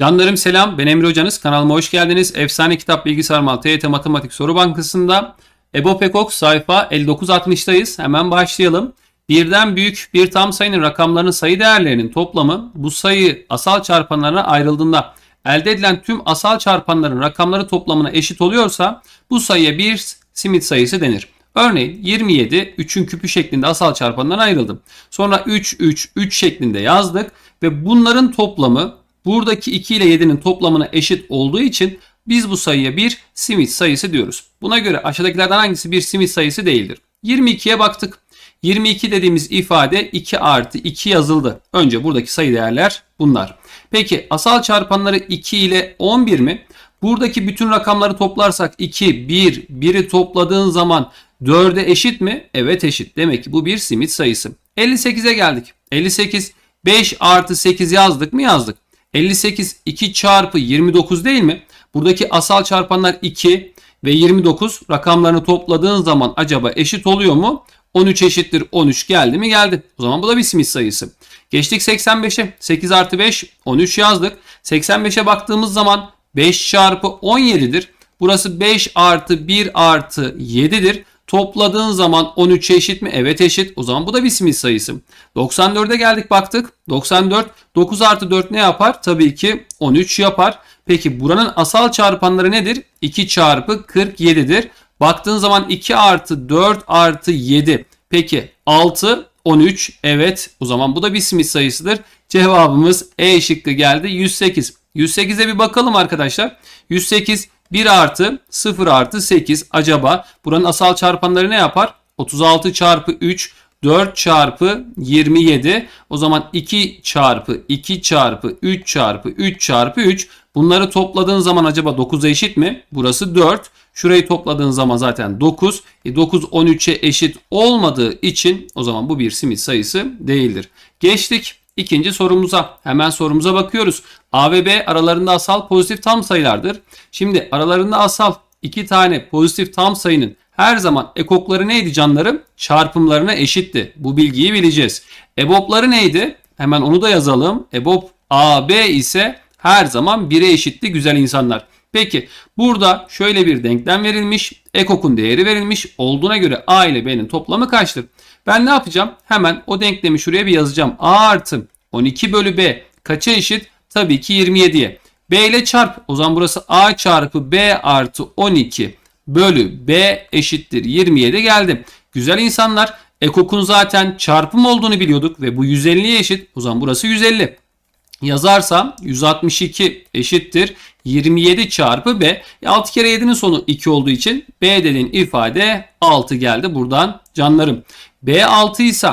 Canlarım selam. Ben Emre Hocanız. Kanalıma hoş geldiniz. Efsane Kitap Bilgisayar Mal TYT Matematik Soru Bankası'nda EBO Pekok sayfa 5960'dayız. Hemen başlayalım. Birden büyük bir tam sayının rakamlarının sayı değerlerinin toplamı bu sayı asal çarpanlarına ayrıldığında elde edilen tüm asal çarpanların rakamları toplamına eşit oluyorsa bu sayıya bir simit sayısı denir. Örneğin 27 3'ün küpü şeklinde asal çarpandan ayrıldı. Sonra 3 3 3 şeklinde yazdık ve bunların toplamı buradaki 2 ile 7'nin toplamına eşit olduğu için biz bu sayıya bir simit sayısı diyoruz. Buna göre aşağıdakilerden hangisi bir simit sayısı değildir? 22'ye baktık. 22 dediğimiz ifade 2 artı 2 yazıldı. Önce buradaki sayı değerler bunlar. Peki asal çarpanları 2 ile 11 mi? Buradaki bütün rakamları toplarsak 2, 1, 1'i topladığın zaman 4'e eşit mi? Evet eşit. Demek ki bu bir simit sayısı. 58'e geldik. 58 5 artı 8 yazdık mı yazdık. 58 2 çarpı 29 değil mi? Buradaki asal çarpanlar 2 ve 29 rakamlarını topladığın zaman acaba eşit oluyor mu? 13 eşittir 13 geldi mi geldi. O zaman bu da bir simit sayısı. Geçtik 85'e. 8 artı 5 13 yazdık. 85'e baktığımız zaman 5 çarpı 17'dir. Burası 5 artı 1 artı 7'dir. Topladığın zaman 13'e eşit mi? Evet eşit. O zaman bu da bir simit sayısı. 94'e geldik baktık. 94 9 artı 4 ne yapar? Tabii ki 13 yapar. Peki buranın asal çarpanları nedir? 2 çarpı 47'dir. Baktığın zaman 2 artı 4 artı 7. Peki 6 13 evet o zaman bu da bir simit sayısıdır. Cevabımız E şıkkı geldi 108. 108'e bir bakalım arkadaşlar. 108 1 artı 0 artı 8 acaba buranın asal çarpanları ne yapar? 36 çarpı 3 4 çarpı 27 o zaman 2 çarpı 2 çarpı 3 çarpı 3 çarpı 3 bunları topladığın zaman acaba 9'a eşit mi? Burası 4. Şurayı topladığın zaman zaten 9. E 9 13'e eşit olmadığı için o zaman bu bir simit sayısı değildir. Geçtik ikinci sorumuza. Hemen sorumuza bakıyoruz. A ve B aralarında asal pozitif tam sayılardır. Şimdi aralarında asal iki tane pozitif tam sayının her zaman ekokları neydi canlarım? Çarpımlarına eşitti. Bu bilgiyi bileceğiz. EBOB'ları neydi? Hemen onu da yazalım. EBOB AB ise her zaman 1'e eşitti güzel insanlar. Peki burada şöyle bir denklem verilmiş. Ekok'un değeri verilmiş. Olduğuna göre A ile B'nin toplamı kaçtır? Ben ne yapacağım? Hemen o denklemi şuraya bir yazacağım. A artı 12 bölü B kaça eşit? Tabii ki 27'ye. B ile çarp. O zaman burası A çarpı B artı 12 bölü B eşittir 27 geldi. Güzel insanlar. Ekok'un zaten çarpım olduğunu biliyorduk ve bu 150'ye eşit. O zaman burası 150. Yazarsam 162 eşittir 27 çarpı B. 6 kere 7'nin sonu 2 olduğu için B dediğin ifade 6 geldi buradan canlarım. B 6 ise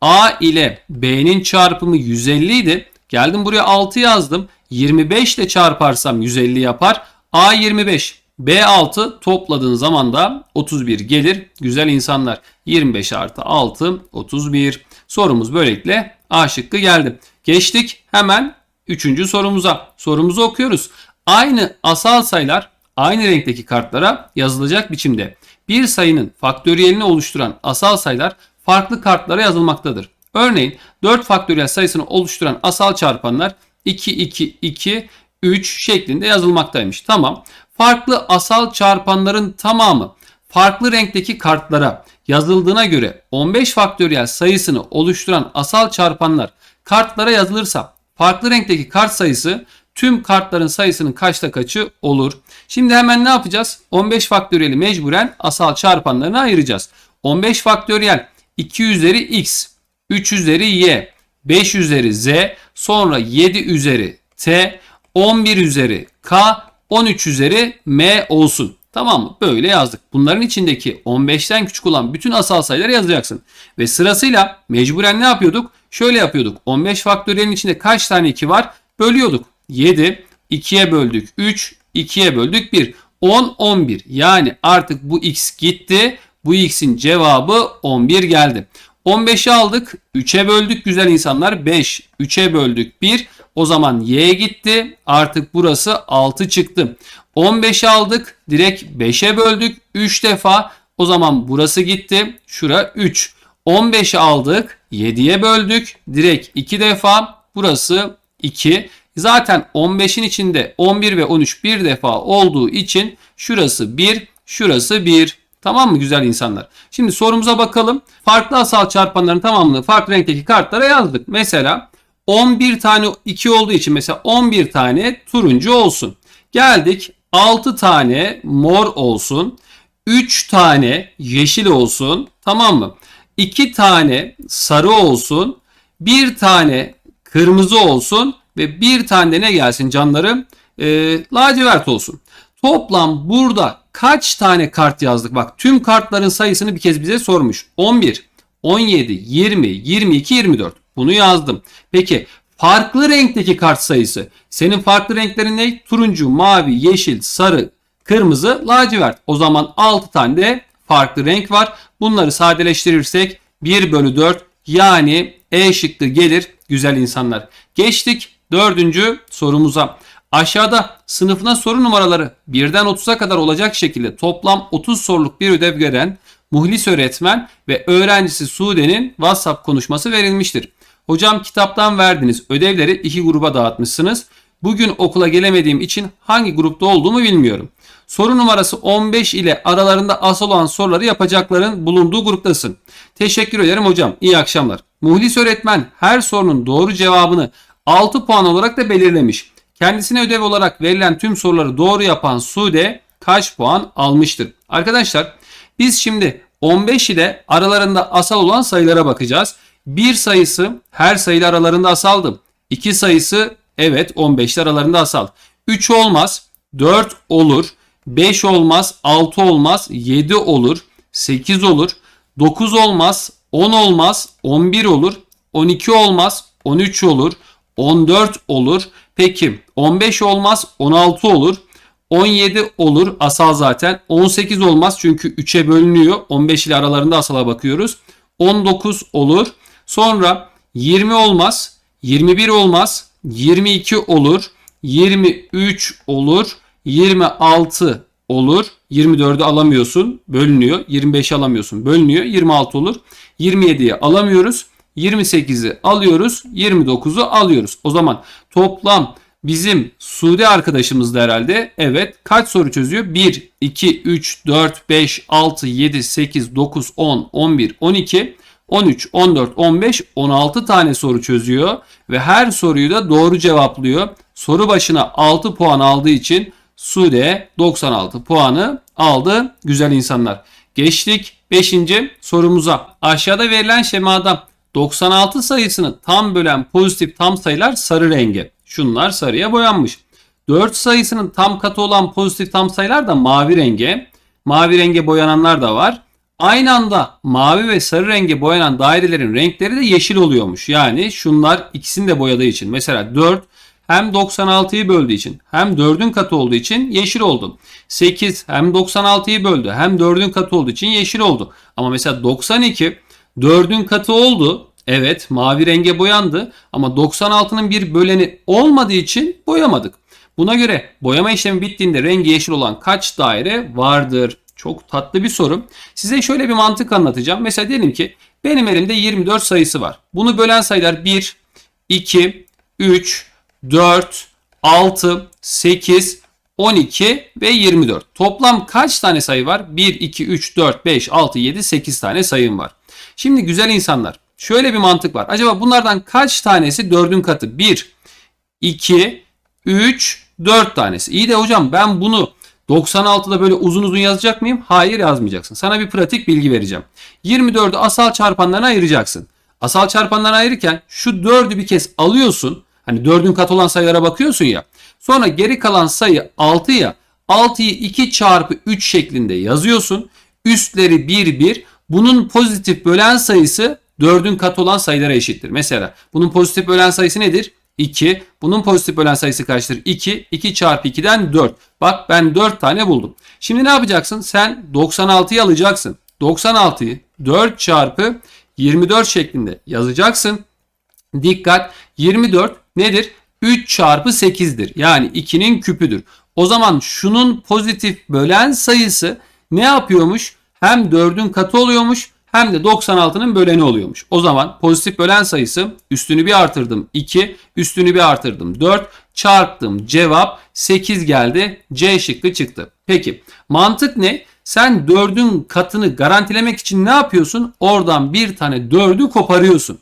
A ile B'nin çarpımı 150 idi. Geldim buraya 6 yazdım. 25 ile çarparsam 150 yapar. A 25. B6 topladığın zaman da 31 gelir. Güzel insanlar. 25 artı 6 31. Sorumuz böylelikle A şıkkı geldi. Geçtik hemen 3. sorumuza. Sorumuzu okuyoruz. Aynı asal sayılar aynı renkteki kartlara yazılacak biçimde. Bir sayının faktöriyelini oluşturan asal sayılar farklı kartlara yazılmaktadır. Örneğin 4 faktöriyel sayısını oluşturan asal çarpanlar 2, 2, 2, 3 şeklinde yazılmaktaymış. Tamam. Farklı asal çarpanların tamamı farklı renkteki kartlara yazıldığına göre 15 faktöriyel sayısını oluşturan asal çarpanlar kartlara yazılırsa farklı renkteki kart sayısı tüm kartların sayısının kaçta kaçı olur? Şimdi hemen ne yapacağız? 15 faktöriyeli mecburen asal çarpanlarına ayıracağız. 15 faktöriyel 2 üzeri x, 3 üzeri y, 5 üzeri z, sonra 7 üzeri t, 11 üzeri k, 13 üzeri m olsun. Tamam mı? Böyle yazdık. Bunların içindeki 15'ten küçük olan bütün asal sayıları yazacaksın. Ve sırasıyla mecburen ne yapıyorduk? Şöyle yapıyorduk. 15 faktöriyelin içinde kaç tane 2 var? Bölüyorduk. 7, 2'ye böldük 3, 2'ye böldük 1. 10, 11. Yani artık bu x gitti. Bu x'in cevabı 11 geldi. 15'i aldık. 3'e böldük güzel insanlar. 5. 3'e böldük 1. O zaman y gitti. Artık burası 6 çıktı. 15'i aldık. Direkt 5'e böldük. 3 defa. O zaman burası gitti. Şura 3. 15'i aldık. 7'ye böldük. Direkt 2 defa. Burası 2. Zaten 15'in içinde 11 ve 13 bir defa olduğu için şurası 1, şurası 1. Tamam mı güzel insanlar? Şimdi sorumuza bakalım. Farklı asal çarpanların tamamını farklı renkteki kartlara yazdık. Mesela 11 tane 2 olduğu için mesela 11 tane turuncu olsun. Geldik 6 tane mor olsun. 3 tane yeşil olsun. Tamam mı? 2 tane sarı olsun. 1 tane kırmızı olsun. Ve bir tane de ne gelsin canlarım? Ee, lacivert olsun. Toplam burada kaç tane kart yazdık? Bak tüm kartların sayısını bir kez bize sormuş. 11, 17, 20, 22, 24. Bunu yazdım. Peki farklı renkteki kart sayısı. Senin farklı renklerin ne? Turuncu, mavi, yeşil, sarı, kırmızı, lacivert. O zaman 6 tane de farklı renk var. Bunları sadeleştirirsek 1 bölü 4 yani E şıkkı gelir güzel insanlar. Geçtik dördüncü sorumuza. Aşağıda sınıfına soru numaraları 1'den 30'a kadar olacak şekilde toplam 30 soruluk bir ödev gören Muhlis öğretmen ve öğrencisi Sude'nin WhatsApp konuşması verilmiştir. Hocam kitaptan verdiğiniz ödevleri iki gruba dağıtmışsınız. Bugün okula gelemediğim için hangi grupta olduğumu bilmiyorum. Soru numarası 15 ile aralarında asıl olan soruları yapacakların bulunduğu gruptasın. Teşekkür ederim hocam. İyi akşamlar. Muhlis öğretmen her sorunun doğru cevabını 6 puan olarak da belirlemiş. Kendisine ödev olarak verilen tüm soruları doğru yapan Sude kaç puan almıştır? Arkadaşlar biz şimdi 15 ile aralarında asal olan sayılara bakacağız. 1 sayısı her sayı aralarında asaldı. 2 sayısı evet 15 aralarında asal. 3 olmaz, 4 olur, 5 olmaz, 6 olmaz, 7 olur, 8 olur, 9 olmaz, 10 olmaz, 11 olur, 12 olmaz, 13 olur, 14 olur. Peki 15 olmaz, 16 olur. 17 olur asal zaten. 18 olmaz çünkü 3'e bölünüyor. 15 ile aralarında asala bakıyoruz. 19 olur. Sonra 20 olmaz. 21 olmaz. 22 olur. 23 olur. 26 olur. 24'ü alamıyorsun. Bölünüyor. 25'i alamıyorsun. Bölünüyor. 26 olur. 27'yi alamıyoruz. 28'i alıyoruz. 29'u alıyoruz. O zaman toplam bizim Suudi arkadaşımız da herhalde evet kaç soru çözüyor? 1, 2, 3, 4, 5, 6, 7, 8, 9, 10, 11, 12, 13, 14, 15, 16 tane soru çözüyor ve her soruyu da doğru cevaplıyor. Soru başına 6 puan aldığı için Sude 96 puanı aldı güzel insanlar. Geçtik 5. sorumuza. Aşağıda verilen şemada 96 sayısını tam bölen pozitif tam sayılar sarı renge. Şunlar sarıya boyanmış. 4 sayısının tam katı olan pozitif tam sayılar da mavi renge. Mavi renge boyananlar da var. Aynı anda mavi ve sarı renge boyanan dairelerin renkleri de yeşil oluyormuş. Yani şunlar ikisini de boyadığı için. Mesela 4 hem 96'yı böldüğü için hem 4'ün katı olduğu için yeşil oldu. 8 hem 96'yı böldü hem 4'ün katı olduğu için yeşil oldu. Ama mesela 92 4'ün katı oldu. Evet mavi renge boyandı ama 96'nın bir böleni olmadığı için boyamadık. Buna göre boyama işlemi bittiğinde rengi yeşil olan kaç daire vardır? Çok tatlı bir soru. Size şöyle bir mantık anlatacağım. Mesela diyelim ki benim elimde 24 sayısı var. Bunu bölen sayılar 1, 2, 3, 4, 6, 8, 12 ve 24. Toplam kaç tane sayı var? 1, 2, 3, 4, 5, 6, 7, 8 tane sayım var. Şimdi güzel insanlar şöyle bir mantık var. Acaba bunlardan kaç tanesi 4'ün katı? 1, 2, 3, 4 tanesi. İyi de hocam ben bunu 96'da böyle uzun uzun yazacak mıyım? Hayır yazmayacaksın. Sana bir pratik bilgi vereceğim. 24'ü asal çarpanlarına ayıracaksın. Asal çarpanlarına ayırırken şu 4'ü bir kez alıyorsun. Hani 4'ün katı olan sayılara bakıyorsun ya. Sonra geri kalan sayı 6 ya. 6'yı 2 çarpı 3 şeklinde yazıyorsun. Üstleri 1 1. Bunun pozitif bölen sayısı 4'ün katı olan sayılara eşittir. Mesela bunun pozitif bölen sayısı nedir? 2. Bunun pozitif bölen sayısı kaçtır? 2. 2 çarpı 2'den 4. Bak ben 4 tane buldum. Şimdi ne yapacaksın? Sen 96'yı alacaksın. 96'yı 4 çarpı 24 şeklinde yazacaksın. Dikkat 24 nedir? 3 çarpı 8'dir. Yani 2'nin küpüdür. O zaman şunun pozitif bölen sayısı ne yapıyormuş? Hem 4'ün katı oluyormuş hem de 96'nın böleni oluyormuş. O zaman pozitif bölen sayısı üstünü bir artırdım 2, üstünü bir artırdım 4 çarptım. Cevap 8 geldi. C şıkkı çıktı. Peki mantık ne? Sen 4'ün katını garantilemek için ne yapıyorsun? Oradan bir tane 4'ü koparıyorsun.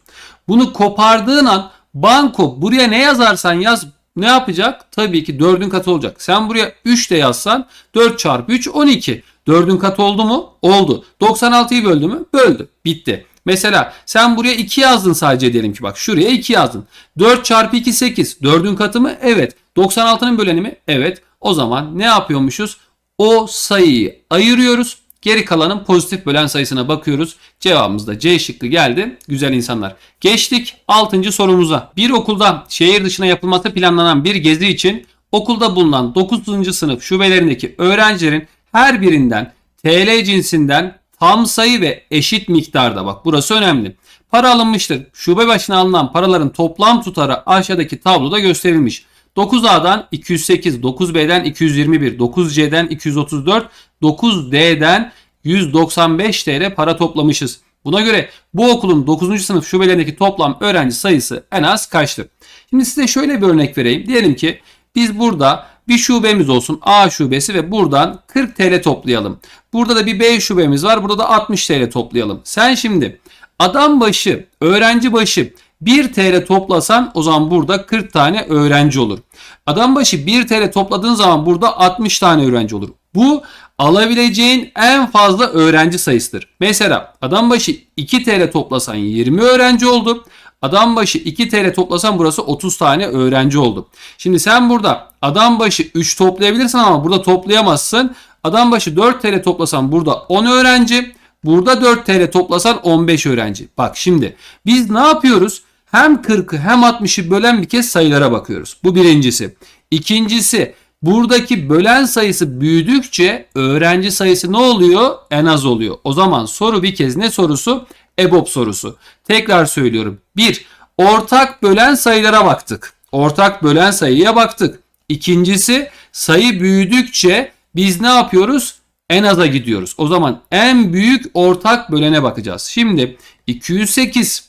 Bunu kopardığın an banko buraya ne yazarsan yaz ne yapacak? Tabii ki 4'ün katı olacak. Sen buraya 3 de yazsan 4 çarpı 3 12. 4'ün katı oldu mu? Oldu. 96'yı böldü mü? Böldü. Bitti. Mesela sen buraya 2 yazdın sadece diyelim ki bak şuraya 2 yazdın. 4 çarpı 2 8. 4'ün katı mı? Evet. 96'nın böleni mi? Evet. O zaman ne yapıyormuşuz? O sayıyı ayırıyoruz. Geri kalanın pozitif bölen sayısına bakıyoruz. Cevabımız da C şıkkı geldi. Güzel insanlar. Geçtik 6. sorumuza. Bir okulda şehir dışına yapılması planlanan bir gezi için okulda bulunan 9. sınıf şubelerindeki öğrencilerin her birinden TL cinsinden tam sayı ve eşit miktarda bak burası önemli. Para alınmıştır. Şube başına alınan paraların toplam tutarı aşağıdaki tabloda gösterilmiş. 9A'dan 208, 9B'den 221, 9C'den 234, 9D'den 195 TL para toplamışız. Buna göre bu okulun 9. sınıf şubelerindeki toplam öğrenci sayısı en az kaçtır? Şimdi size şöyle bir örnek vereyim. Diyelim ki biz burada bir şubemiz olsun A şubesi ve buradan 40 TL toplayalım. Burada da bir B şubemiz var. Burada da 60 TL toplayalım. Sen şimdi adam başı, öğrenci başı 1 TL toplasan o zaman burada 40 tane öğrenci olur. Adam başı 1 TL topladığın zaman burada 60 tane öğrenci olur. Bu alabileceğin en fazla öğrenci sayısıdır. Mesela adam başı 2 TL toplasan 20 öğrenci oldu. Adam başı 2 TL toplasan burası 30 tane öğrenci oldu. Şimdi sen burada adam başı 3 toplayabilirsin ama burada toplayamazsın. Adam başı 4 TL toplasan burada 10 öğrenci. Burada 4 TL toplasan 15 öğrenci. Bak şimdi biz ne yapıyoruz? Hem 40'ı hem 60'ı bölen bir kez sayılara bakıyoruz. Bu birincisi. İkincisi buradaki bölen sayısı büyüdükçe öğrenci sayısı ne oluyor? En az oluyor. O zaman soru bir kez ne sorusu? EBOB sorusu. Tekrar söylüyorum. 1. Ortak bölen sayılara baktık. Ortak bölen sayıya baktık. İkincisi sayı büyüdükçe biz ne yapıyoruz? En aza gidiyoruz. O zaman en büyük ortak bölene bakacağız. Şimdi 208,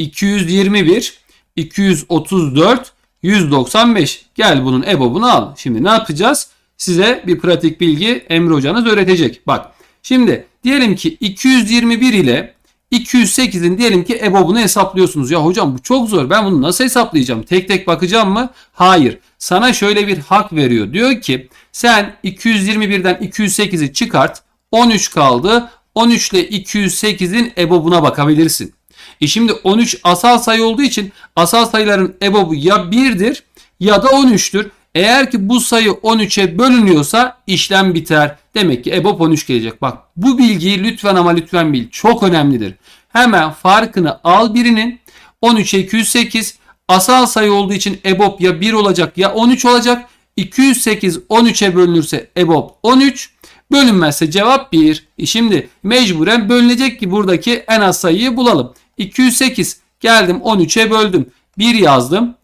221, 234, 195. Gel bunun EBOB'unu al. Şimdi ne yapacağız? Size bir pratik bilgi Emre hocanız öğretecek. Bak şimdi diyelim ki 221 ile 208'in diyelim ki EBOB'unu hesaplıyorsunuz. Ya hocam bu çok zor. Ben bunu nasıl hesaplayacağım? Tek tek bakacağım mı? Hayır. Sana şöyle bir hak veriyor. Diyor ki sen 221'den 208'i çıkart. 13 kaldı. 13 ile 208'in EBOB'una bakabilirsin. E şimdi 13 asal sayı olduğu için asal sayıların EBOB'u ya 1'dir ya da 13'tür. Eğer ki bu sayı 13'e bölünüyorsa işlem biter. Demek ki EBOB 13 gelecek. Bak bu bilgiyi lütfen ama lütfen bil. Çok önemlidir. Hemen farkını al birinin. 13'e 208 asal sayı olduğu için EBOB ya 1 olacak ya 13 olacak. 208 13'e bölünürse EBOB 13. Bölünmezse cevap 1. E şimdi mecburen bölünecek ki buradaki en az sayıyı bulalım. 208 geldim 13'e böldüm. 1 yazdım.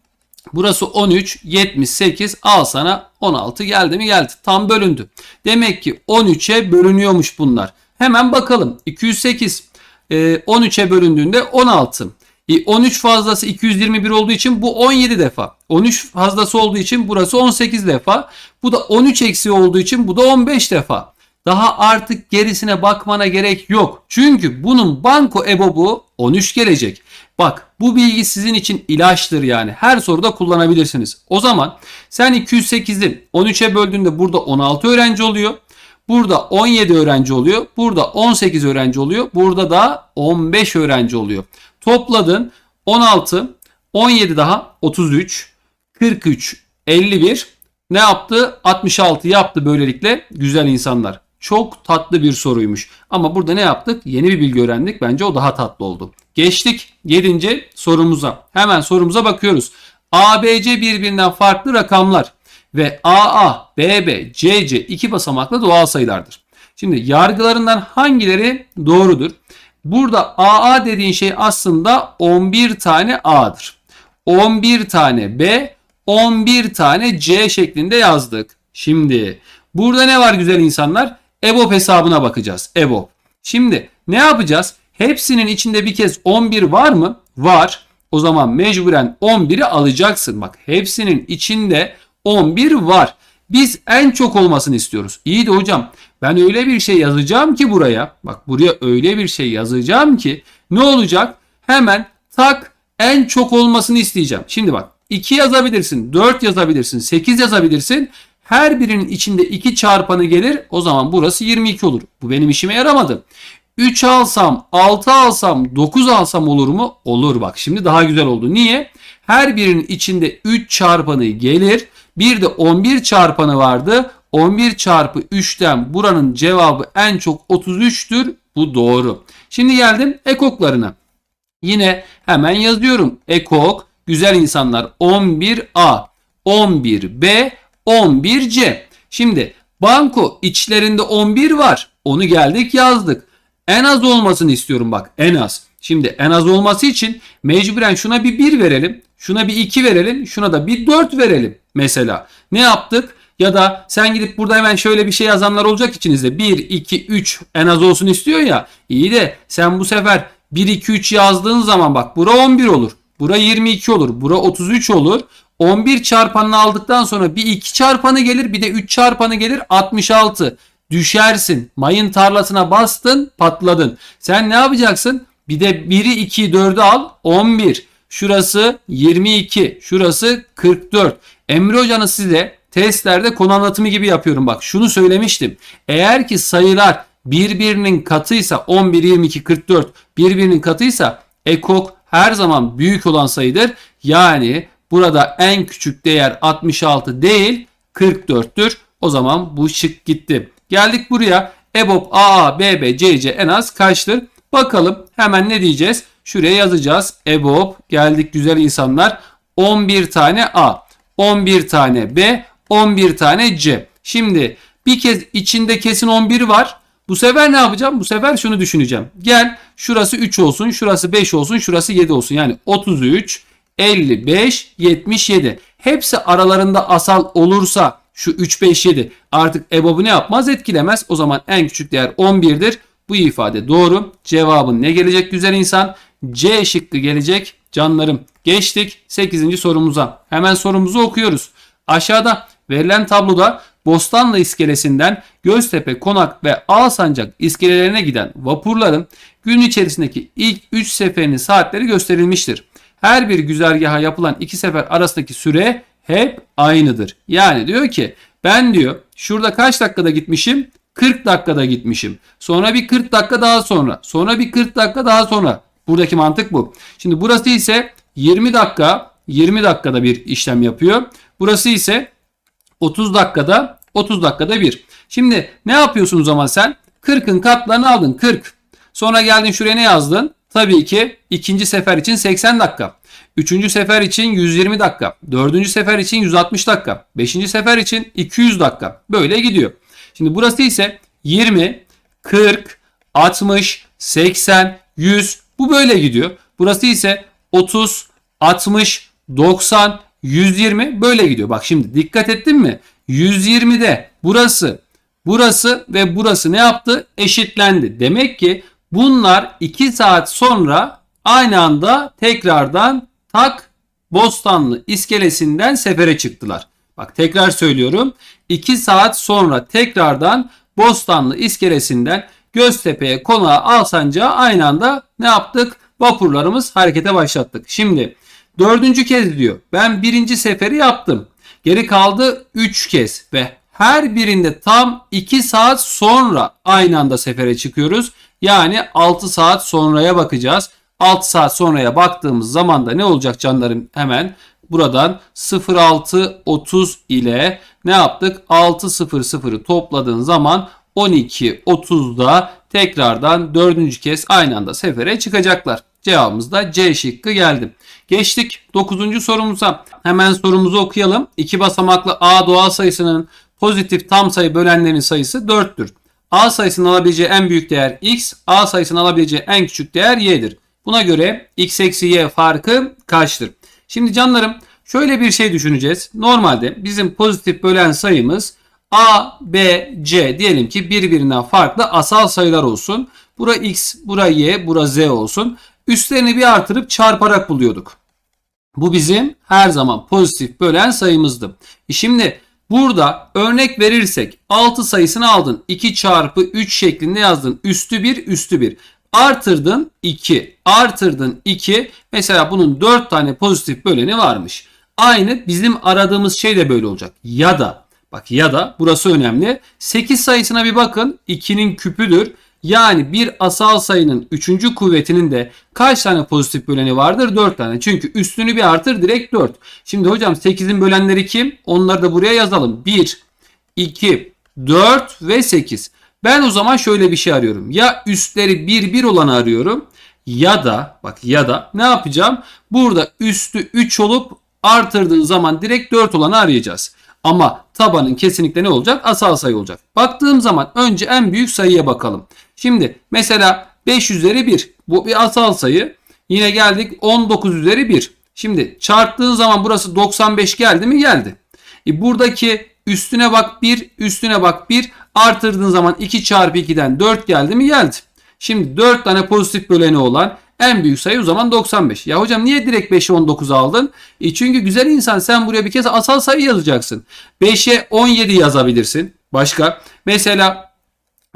Burası 13, 78 al sana 16 geldi mi geldi. Tam bölündü. Demek ki 13'e bölünüyormuş bunlar. Hemen bakalım. 208 e, 13'e bölündüğünde 16. E, 13 fazlası 221 olduğu için bu 17 defa. 13 fazlası olduğu için burası 18 defa. Bu da 13 eksi olduğu için bu da 15 defa. Daha artık gerisine bakmana gerek yok. Çünkü bunun banko EBOB'u 13 gelecek. Bak bu bilgi sizin için ilaçtır yani. Her soruda kullanabilirsiniz. O zaman sen 208'i 13'e böldüğünde burada 16 öğrenci oluyor. Burada 17 öğrenci oluyor. Burada 18 öğrenci oluyor. Burada da 15 öğrenci oluyor. Topladın 16, 17 daha 33, 43, 51 ne yaptı? 66 yaptı böylelikle güzel insanlar. Çok tatlı bir soruymuş. Ama burada ne yaptık? Yeni bir bilgi öğrendik. Bence o daha tatlı oldu. Geçtik 7. sorumuza. Hemen sorumuza bakıyoruz. ABC birbirinden farklı rakamlar ve AA, BB, CC iki basamaklı doğal sayılardır. Şimdi yargılarından hangileri doğrudur? Burada AA dediğin şey aslında 11 tane A'dır. 11 tane B, 11 tane C şeklinde yazdık. Şimdi burada ne var güzel insanlar? EBOB hesabına bakacağız. EBOB. Şimdi ne yapacağız? Hepsinin içinde bir kez 11 var mı? Var. O zaman mecburen 11'i alacaksın. Bak hepsinin içinde 11 var. Biz en çok olmasını istiyoruz. İyi de hocam ben öyle bir şey yazacağım ki buraya. Bak buraya öyle bir şey yazacağım ki ne olacak? Hemen tak en çok olmasını isteyeceğim. Şimdi bak 2 yazabilirsin, 4 yazabilirsin, 8 yazabilirsin. Her birinin içinde 2 çarpanı gelir. O zaman burası 22 olur. Bu benim işime yaramadı. 3 alsam, 6 alsam, 9 alsam olur mu? Olur bak. Şimdi daha güzel oldu. Niye? Her birinin içinde 3 çarpanı gelir. Bir de 11 çarpanı vardı. 11 çarpı 3'ten buranın cevabı en çok 33'tür. Bu doğru. Şimdi geldim ekoklarına. Yine hemen yazıyorum. Ekok, güzel insanlar 11A, 11B, 11C. Şimdi banko içlerinde 11 var. Onu geldik yazdık. En az olmasını istiyorum bak en az. Şimdi en az olması için mecburen şuna bir 1 verelim. Şuna bir 2 verelim. Şuna da bir 4 verelim mesela. Ne yaptık? Ya da sen gidip burada hemen şöyle bir şey yazanlar olacak içinizde. 1, 2, 3 en az olsun istiyor ya. İyi de sen bu sefer 1, 2, 3 yazdığın zaman bak bura 11 olur. Bura 22 olur. Bura 33 olur. 11 çarpanını aldıktan sonra bir 2 çarpanı gelir bir de 3 çarpanı gelir 66. Düşersin. Mayın tarlasına bastın patladın. Sen ne yapacaksın? Bir de 1'i 2'yi 4'ü al 11. Şurası 22. Şurası 44. Emre hocanın size testlerde konu anlatımı gibi yapıyorum. Bak şunu söylemiştim. Eğer ki sayılar birbirinin katıysa 11, 22, 44 birbirinin katıysa ekok her zaman büyük olan sayıdır. Yani burada en küçük değer 66 değil 44'tür. O zaman bu şık gitti. Geldik buraya. EBOB AA, BB, CC en az kaçtır? Bakalım hemen ne diyeceğiz? Şuraya yazacağız. EBOB geldik güzel insanlar. 11 tane A, 11 tane B, 11 tane C. Şimdi bir kez içinde kesin 11 var. Bu sefer ne yapacağım? Bu sefer şunu düşüneceğim. Gel şurası 3 olsun, şurası 5 olsun, şurası 7 olsun. Yani 33, 55, 77. Hepsi aralarında asal olursa şu 3, 5, 7 artık EBOB'u ne yapmaz? Etkilemez. O zaman en küçük değer 11'dir. Bu ifade doğru. Cevabın ne gelecek güzel insan? C şıkkı gelecek canlarım. Geçtik 8. sorumuza. Hemen sorumuzu okuyoruz. Aşağıda verilen tabloda Bostanlı iskelesinden Göztepe, Konak ve Alsancak iskelelerine giden vapurların gün içerisindeki ilk 3 seferinin saatleri gösterilmiştir. Her bir güzergaha yapılan 2 sefer arasındaki süre hep aynıdır. Yani diyor ki ben diyor şurada kaç dakikada gitmişim? 40 dakikada gitmişim. Sonra bir 40 dakika daha sonra. Sonra bir 40 dakika daha sonra. Buradaki mantık bu. Şimdi burası ise 20 dakika 20 dakikada bir işlem yapıyor. Burası ise 30 dakikada 30 dakikada bir. Şimdi ne yapıyorsun o zaman sen? 40'ın katlarını aldın 40. Sonra geldin şuraya ne yazdın? Tabii ki ikinci sefer için 80 dakika. Üçüncü sefer için 120 dakika. Dördüncü sefer için 160 dakika. Beşinci sefer için 200 dakika. Böyle gidiyor. Şimdi burası ise 20, 40, 60, 80, 100 bu böyle gidiyor. Burası ise 30, 60, 90, 120 böyle gidiyor. Bak şimdi dikkat ettin mi? 120'de burası, burası ve burası ne yaptı? Eşitlendi. Demek ki bunlar 2 saat sonra aynı anda tekrardan tak Bostanlı iskelesinden sefere çıktılar. Bak tekrar söylüyorum. 2 saat sonra tekrardan Bostanlı iskelesinden Göztepe'ye, Konağa, Alsancak'a aynı anda ne yaptık? Vapurlarımız harekete başlattık. Şimdi dördüncü kez diyor. Ben birinci seferi yaptım. Geri kaldı 3 kez ve her birinde tam 2 saat sonra aynı anda sefere çıkıyoruz. Yani 6 saat sonraya bakacağız. 6 saat sonraya baktığımız zaman da ne olacak canlarım hemen buradan 06.30 ile ne yaptık? 6.00'ı topladığın zaman 12.30'da tekrardan dördüncü kez aynı anda sefere çıkacaklar. Cevabımız da C şıkkı geldi. Geçtik 9. sorumuza. Hemen sorumuzu okuyalım. İki basamaklı A doğal sayısının pozitif tam sayı bölenlerin sayısı 4'tür. A sayısının alabileceği en büyük değer x, A sayısının alabileceği en küçük değer y'dir. Buna göre x eksi y farkı kaçtır? Şimdi canlarım şöyle bir şey düşüneceğiz. Normalde bizim pozitif bölen sayımız A, B, C diyelim ki birbirinden farklı asal sayılar olsun. Bura x, bura y, bura z olsun. Üstlerini bir artırıp çarparak buluyorduk. Bu bizim her zaman pozitif bölen sayımızdı. E şimdi burada örnek verirsek 6 sayısını aldın. 2 çarpı 3 şeklinde yazdın. Üstü 1 üstü 1. Artırdın 2. Artırdın 2. Mesela bunun 4 tane pozitif böleni varmış. Aynı bizim aradığımız şey de böyle olacak. Ya da bak ya da burası önemli. 8 sayısına bir bakın. 2'nin küpüdür. Yani bir asal sayının 3. kuvvetinin de kaç tane pozitif böleni vardır? 4 tane. Çünkü üstünü bir artır direkt 4. Şimdi hocam 8'in bölenleri kim? Onları da buraya yazalım. 1, 2, 4 ve 8. Ben o zaman şöyle bir şey arıyorum. Ya üstleri 1 1 olanı arıyorum ya da bak ya da ne yapacağım? Burada üstü 3 olup artırdığın zaman direkt 4 olanı arayacağız. Ama tabanın kesinlikle ne olacak? Asal sayı olacak. Baktığım zaman önce en büyük sayıya bakalım. Şimdi mesela 5 üzeri 1. Bu bir asal sayı. Yine geldik 19 üzeri 1. Şimdi çarptığın zaman burası 95 geldi mi? Geldi. E buradaki üstüne bak 1, üstüne bak 1. Artırdığın zaman 2 çarpı 2'den 4 geldi mi? Geldi. Şimdi 4 tane pozitif böleni olan en büyük sayı o zaman 95. Ya hocam niye direkt 5'e 19 aldın? E çünkü güzel insan sen buraya bir kez asal sayı yazacaksın. 5'e 17 yazabilirsin. Başka. Mesela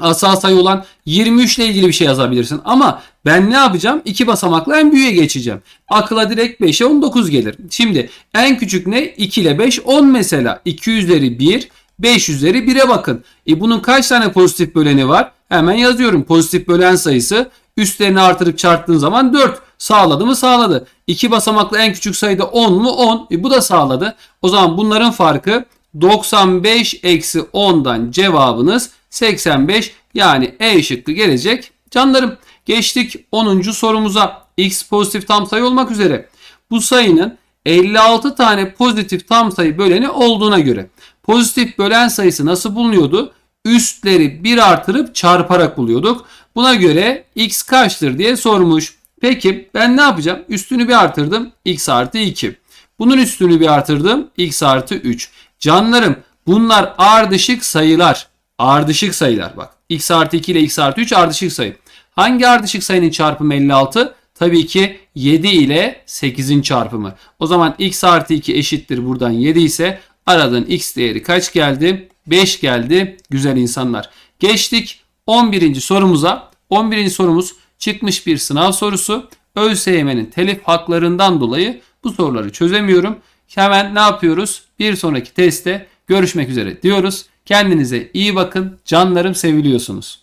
asal sayı olan 23 ile ilgili bir şey yazabilirsin. Ama ben ne yapacağım? İki basamakla en büyüğe geçeceğim. Akla direkt 5'e 19 gelir. Şimdi en küçük ne? 2 ile 5 10 mesela. 2 üzeri 1 5 üzeri 1'e bakın. E bunun kaç tane pozitif böleni var? Hemen yazıyorum. Pozitif bölen sayısı üstlerini artırıp çarptığın zaman 4. Sağladı mı? Sağladı. 2 basamaklı en küçük sayıda 10 mu? 10. E bu da sağladı. O zaman bunların farkı 95 eksi 10'dan cevabınız 85 yani E şıkkı gelecek. Canlarım geçtik 10. sorumuza. X pozitif tam sayı olmak üzere. Bu sayının 56 tane pozitif tam sayı böleni olduğuna göre pozitif bölen sayısı nasıl bulunuyordu? Üstleri 1 artırıp çarparak buluyorduk. Buna göre x kaçtır diye sormuş. Peki ben ne yapacağım? Üstünü bir artırdım. x artı 2. Bunun üstünü bir artırdım. x artı 3. Canlarım bunlar ardışık sayılar. Ardışık sayılar bak. x artı 2 ile x artı 3 ardışık sayı. Hangi ardışık sayının çarpımı 56? Tabii ki 7 ile 8'in çarpımı. O zaman x artı 2 eşittir buradan 7 ise aradığın x değeri kaç geldi? 5 geldi güzel insanlar. Geçtik 11. sorumuza. 11. sorumuz çıkmış bir sınav sorusu. ÖSYM'nin telif haklarından dolayı bu soruları çözemiyorum. Hemen ne yapıyoruz? Bir sonraki testte görüşmek üzere diyoruz. Kendinize iyi bakın. Canlarım seviliyorsunuz.